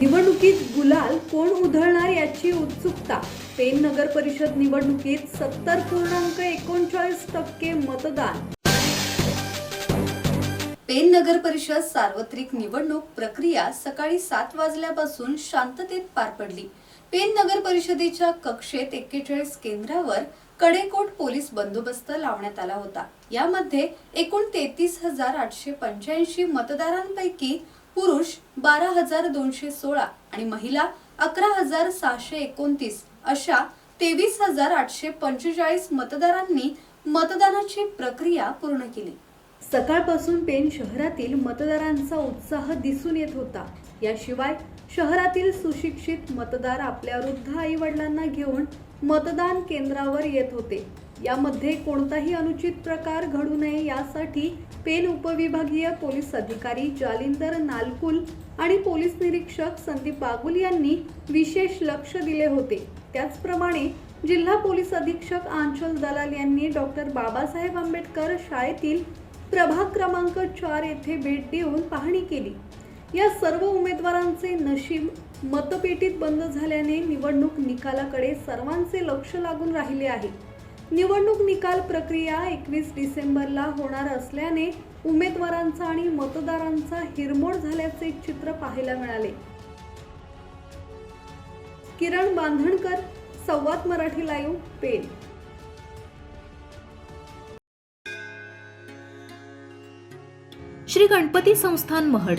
निवडणुकीत गुलाल कोण उधळणार याची उत्सुकता? पेन नगर परिषद निवडणुकीत सत्तर पूर्णांक एकोणचाळीस टक्के मतदान. पेन नगर परिषद सार्वत्रिक निवडणूक प्रक्रिया सकाळी सात वाजल्यापासून शांततेत पार पडली. पेन नगर परिषदेच्या कक्षेत एक्केचाळीस केंद्रावर कडेकोट पोलीस बंदोबस्त लावण्यात आला होता. यामध्ये एकूण तेहतीस हजार आठशे पंच्याऐंशी मतदारांपैकी पुरुष बारा हजार दोनशे सोळा आणि महिला अकरा हजार सहाशे एकोणतीस अशा तेवीस हजार आठशे पंचेचाळीस मतदारांनी मतदानाची प्रक्रिया पूर्ण केली. सकाळपासून पेन शहरातील मतदारांचा उत्साह दिसून येत होता. याशिवाय शहरातील सुशिक्षित मतदार आपल्या वृद्ध आई वडिलांना घेऊन मतदान केंद्रावर येत होते. यामध्ये कोणताही अनुचित प्रकार घडू नये यासाठी पेन उपविभागीय पोलीस अधिकारी जालिंदर नालकुल आणि पोलीस निरीक्षक संदीप बागुल यांनी विशेष लक्ष दिले होते. त्याचप्रमाणे जिल्हा पोलीस अधीक्षक आंचल दलाल यांनी डॉक्टर बाबासाहेब आंबेडकर शाळेतील प्रभाग क्रमांक चार येथे भेट देऊन पाहणी केली. या सर्व उमेदवारांचे नशीब मतपेटीत बंद झाल्याने निवडणूक निकालाकडे सर्वांचे लक्ष लागून राहिले आहे. निवडणूक निकाल प्रक्रिया एकवीस डिसेंबरला होणार असल्याने उमेदवारांचा आणि मतदारांचा हिरमोड झाल्याचे चित्र पाहायला मिळाले. किरण बांधणकर संवाद मराठी लाईव्ह पेन श्री गणपती संस्थान महड.